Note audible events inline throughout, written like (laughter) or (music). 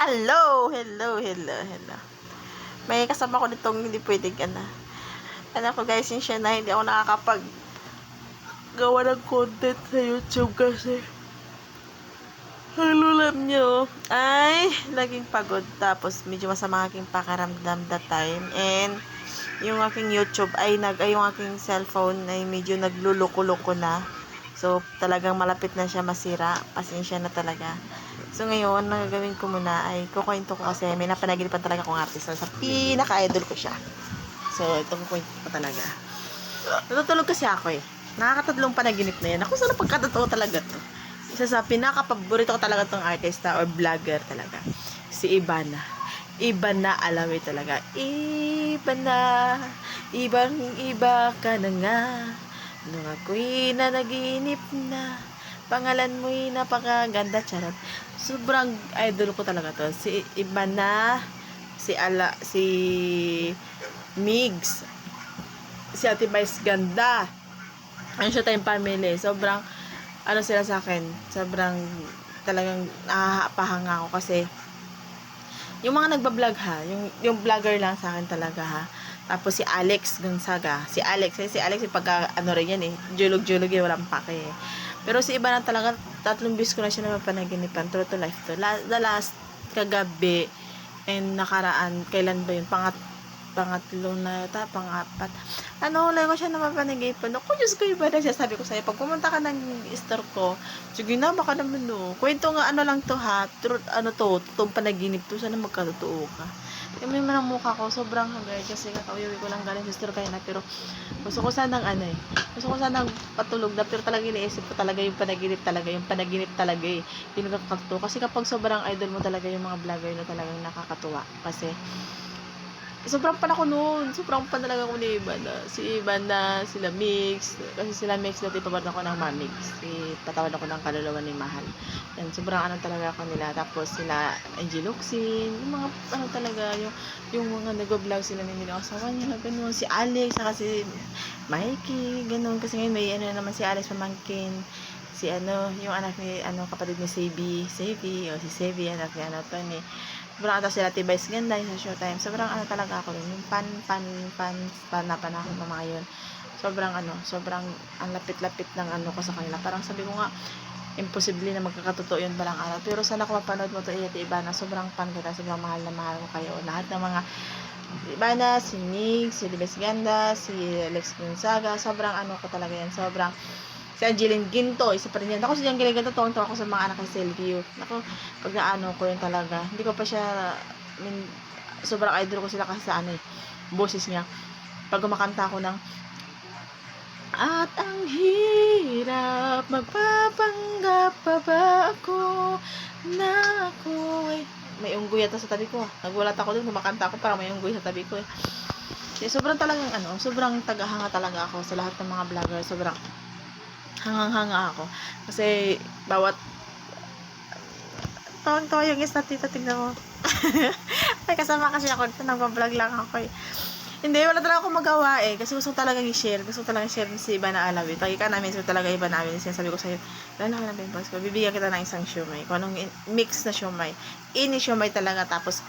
Hello, hello, hello, hello. May kasama ko nitong hindi pwedeng ano. Alam ko guys, yun na hindi ako nakakapag gawa ng content sa YouTube kasi ang lulam niyo ay laging pagod tapos medyo masama aking pakaramdam that time and yung aking YouTube ay nag ay yung aking cellphone ay medyo nagluluko-luko na so talagang malapit na siya masira pasensya na talaga So ngayon, ang gagawin ko muna ay kukwento ko kasi may napanaginipan talaga akong artist. Sa pinaka-idol ko siya. So, ito kukwento ko talaga. Natutulog kasi ako eh. Nakakatatlong panaginip na yan. Ako sana pagkatotoo talaga to. Isa sa pinaka-paborito ko talaga tong artista or vlogger talaga. Si Ibana. Ibana Alawi talaga. Ibana. Ibang iba ka na nga. Nung ako'y nanaginip na. Pangalan mo'y napakaganda. Charot. Sobrang idol ko talaga to. Si Ibana. Si Ala. Si Migs. Si Ate Vice Ganda. Ang Showtime Family. Sobrang ano sila sa akin. Sobrang talagang nakakapahanga ako kasi yung mga nagbablog ha, yung, yung vlogger lang sa akin talaga ha. Tapos si Alex Gonzaga. Si Alex, eh, si Alex yung pagka, ano rin yan eh, julog-julog yan, walang pake eh. Pero si iba na talaga, tatlong bis ko na siya naman panaginipan, true to life to. La, the last, kagabi, and nakaraan, kailan ba yun? Pangat, pangatlo na yata, pangapat. Ano, wala ko siya naman panagipan. Ako, Diyos ko, iba na siya. Sabi ko sa'yo, pag pumunta ka ng store ko, sige na, baka naman no. Kwento nga, ano lang to ha, truth, ano to, totoong panaginip to, sana magkatotoo ka. Yung may manang mukha ko, sobrang hagard kasi kakauwi ko lang galing sa store kayo na, pero gusto ko sanang ano eh, gusto ko sanang patulog na, pero talaga iniisip ko talaga yung panaginip talaga, yung panaginip talaga eh, nakakatuwa. Kasi kapag sobrang idol mo talaga yung mga vlogger na talagang nakakatuwa. Kasi, sobrang pan ako noon. Sobrang pan talaga ako ni Ibana. Si Ibana, sila Mix. Kasi sila Mix, dati pabad ako ng Mamix. Si, patawad ako ng kaluluwa ni Mahal. Yan, sobrang ano talaga ako nila. Tapos sila Angie Luxin. Yung mga ano talaga, yung, yung mga nag-vlog sila ni Milo Asawa niya, ganun. Si Alex, saka si Mikey, ganun. Kasi ngayon may ano naman si Alex pamangkin. Si ano, yung anak ni, ano, kapatid ni Sebi. Sebi, o si Sebi, anak ni ano, Tony sobrang ata sila tibay ganda yung sa showtime. Sobrang ano talaga ako dun yung pan pan pan pan na panahon ng mga yun. Sobrang ano sobrang ang lapit-lapit ng ano ko sa kanila. Parang sabi ko nga imposible na magkakatotoo yun balang araw. Pero sana kung mapanood mo to iyat iba na sobrang pan kita sobrang mahal na mahal ko kayo. Lahat ng mga iba na si Nick si Libes Ganda si Alex Gonzaga sobrang ano ko talaga yan sobrang si Angeline Ginto, isa pa rin yan. Ako si Angeline Ginto, tuwang-tuwa ako sa mga anak ni Silvio. Ako, pag naano ko yun talaga. Hindi ko pa siya, I mean, sobrang idol ko sila kasi sa ano eh, boses niya. Pag kumakanta ako ng, At ang hirap, magpapanggap pa ba ako na ako. May unggoy yata sa tabi ko. Nagulat ako dun, kumakanta ako para may unggoy sa tabi ko eh. Kasi sobrang talagang ano, sobrang tagahanga talaga ako sa lahat ng mga vlogger. Sobrang hangang-hanga ako. Kasi, bawat tawang-tawa yung is na tita, tignan mo. (laughs) May kasama kasi ako, ito nag-vlog lang ako eh. Hindi, wala talaga akong magawa eh. Kasi gusto talaga i-share. Gusto talaga i-share si Iba na Alawi. Pag ika namin, ko talaga Iba namin. Sinasabi ko sa'yo, dahil ako ng pimples ko, bibigyan kita ng isang shumay. Kung anong mix na shumay. Ini shumay talaga. Tapos,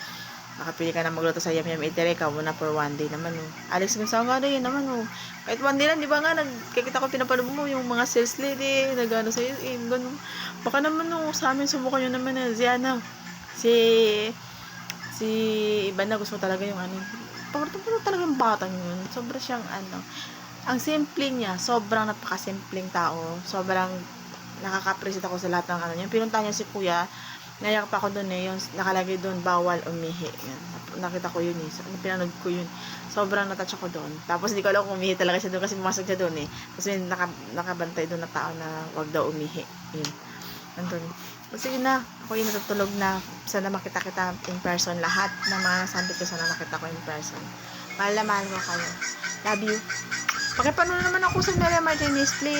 makapili ka na magluto sa Yum Yum Eatery. Ikaw muna for one day naman oh. Alex Gonzaga rin naman oh. Kahit one day lang, di ba nga, nagkikita ko pinapanood mo yung mga sales lady, nagano sa'yo, eh, ganun. Baka naman oh, sa amin, subukan nyo naman na, si ano, si, si, iba na gusto talaga yung ano, paborito ko talaga yung batang yun. Sobra siyang ano, ang simple niya, sobrang napakasimpleng tao, sobrang nakaka-appreciate ako sa lahat ng ano niya. Pinunta niya si kuya, nayak pa ako doon eh, yung nakalagay doon, bawal umihi. Yan. Nakita ko yun eh, so, pinanood ko yun. Sobrang natouch ako doon. Tapos hindi ko alam kung umihi talaga siya doon kasi pumasok siya doon eh. Tapos may naka, nakabantay doon na tao na wag daw umihi. Yun. Nandun. So, sige na. Ako yung natutulog na. Sana makita kita in person. Lahat ng mga nasabi ko sana makita ko in person. Mahal na mahal ko kayo. Love you. Pakipanood naman ako sa Mary Martinez, please.